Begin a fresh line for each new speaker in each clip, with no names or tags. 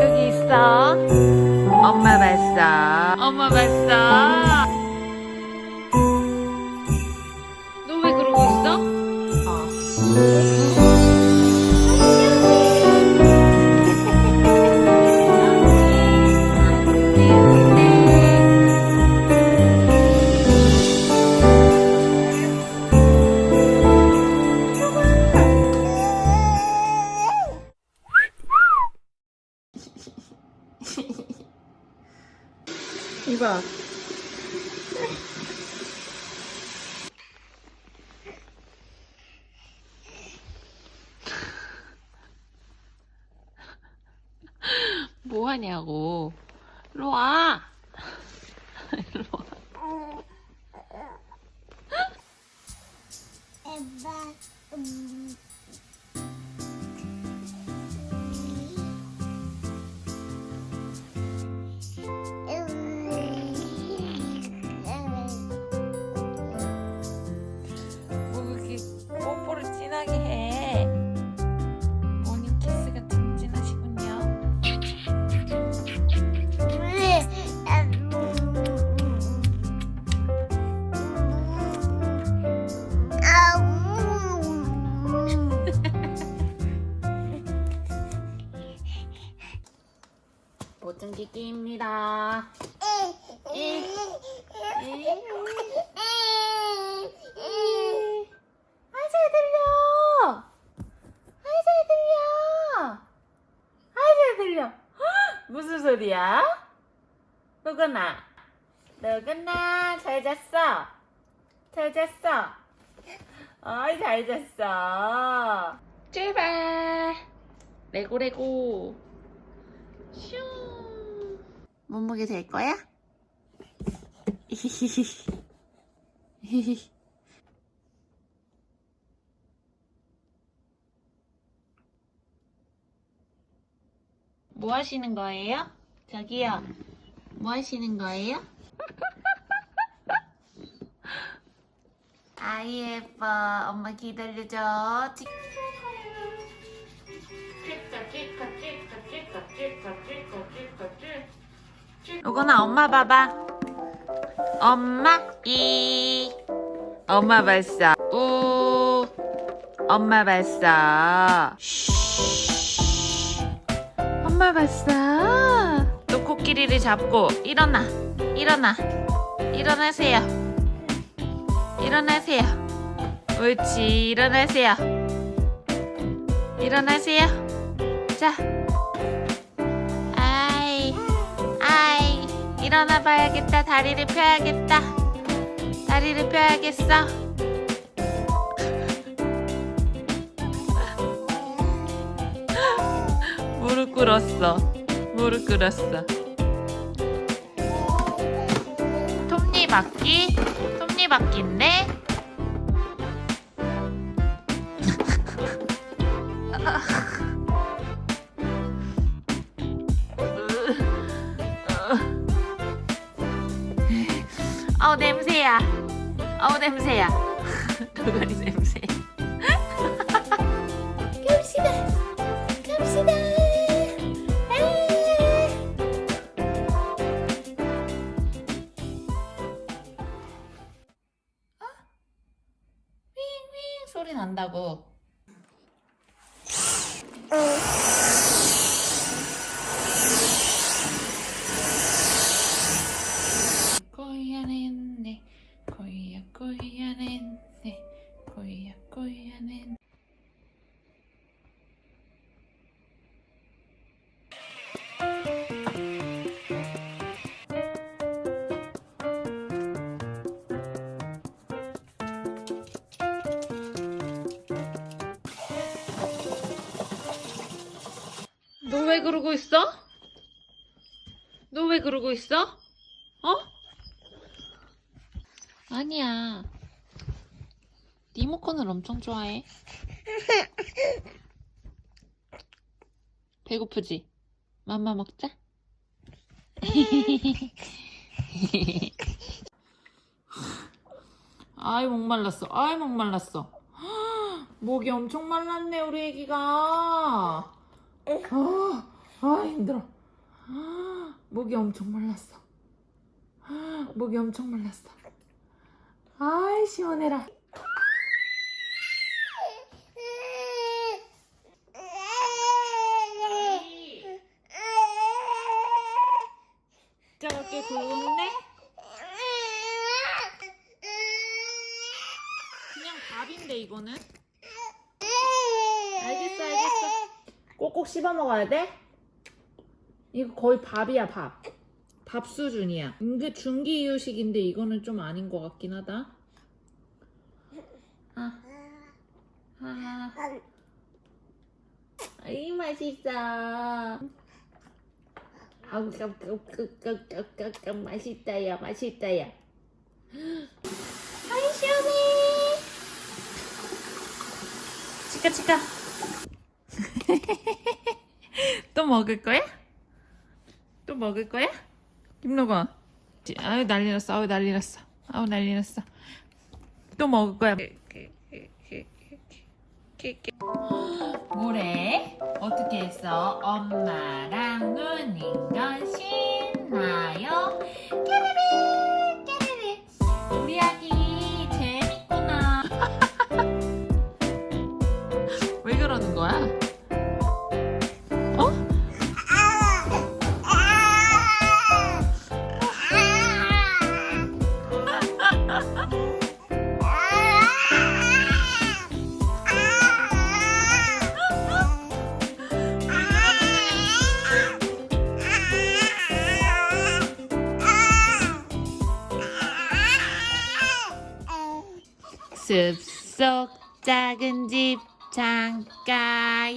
여기 있어. 엄마 봤어. 엄마 봤어. 너 왜 그러고 있어?
이봐.
뭐 하냐고. 일로 와. 일로 와. 보증기기입니다. 아이 잘 들려. 아이 잘 들려. 아이 잘 들려. 헉, 무슨 소리야? 누구나? 누구나 잘 잤어? 잘 잤어? 아이 잘 잤어. 출발. 레고 레고. 슝. 몸무게 될 거야? 뭐 하시는 거예요? 저기요. 뭐 하시는 거예요? 아이 예뻐. 엄마 기다려줘. 찌- 요거는 엄마 봐봐. 엄마 이. 엄마 봤어. 우. 엄마 봤어. 쉬. 엄마 봤어. 또 코끼리를 잡고 일어나. 일어나. 일어나세요. 일어나세요. 옳지. 일어나세요. 일어나세요. 자. 일어나 봐야겠다. 다리를 펴야겠다. 다리를 펴야겠어. 무릎 꿇었어. 무릎 꿇었어. 톱니 바퀴? 톱니 바퀴인데? 어우 냄새야. 어우 냄새야. 도가니 냄새. 갑시다. 갑시다. 에이. 어? 윙윙 소리 난다고. 고야냈네 고야 고야냈네 고야 고야냈네 너왜 그러고 있어? 너 왜 그러고 있어? 어? 아니야. 리모컨을 엄청 좋아해. 배고프지? 맘마 먹자.
아이 목말랐어. 아이 목말랐어. 목이 엄청 말랐네 우리 애기가. 아, 아 힘들어. 아, 목이 엄청 말랐어. 아, 목이 엄청 말랐어. 아이 시원해라. 저렇게 굽네? 그냥 밥인데 이거는? 알겠어 알겠어. 꼭꼭 씹어 먹어야 돼? 이거 거의 밥이야 밥. 밥 수준이야. 이게 중기 이유식인데 이거는 좀 아닌 것 같긴 하다. 아, 아, 이 맛있어. 아우 깜깜깜깜깜깜 맛있다야 맛있다야. 아이 시원해. 치카 치카. 또 먹을 거야? 또 먹을 거야? 김로건. 아유 난리 났어. 아유 난리 났어. 아우 난리 났어. 또 먹을 거야. 뭐래? 어떻게 했어? 엄마랑 노는 건 신나요? 깨르르 왜 그러는 거야? 어? 숲속 작은 집 창가에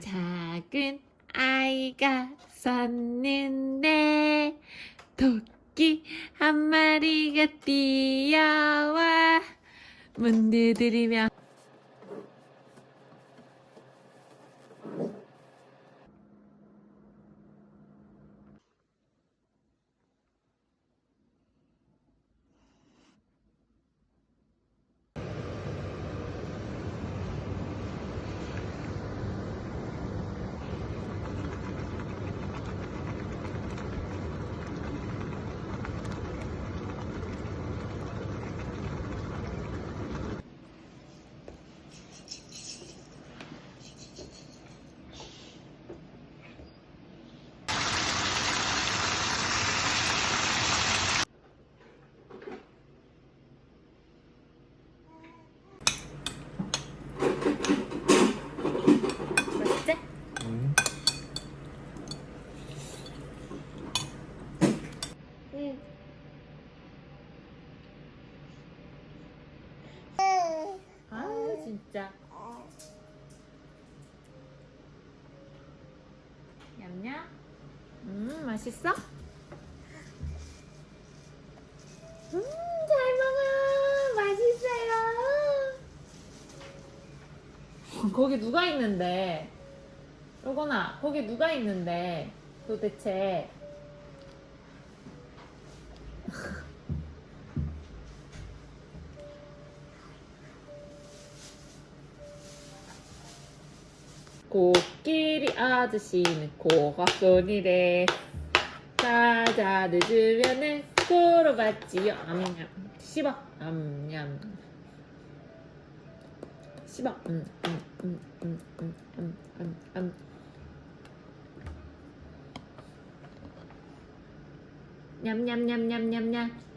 작은 아이가 섰는데 토끼 한 마리가 뛰어와 문 두드리며 맛있지? 아 진짜. 냠냠. 음 맛있어? 음 잘 먹어. 맛있어요. 거기 누가 있는데? 요거나 거기 누가 있는데? 도대체 코끼리 아저씨는 코가 소리래. 찾아 늦으면은 코로 받지요 암냠. 씹어. 암냠. 씹어. 음, 음 음 음 음 음 음 음. 냠냠냠냠냠냠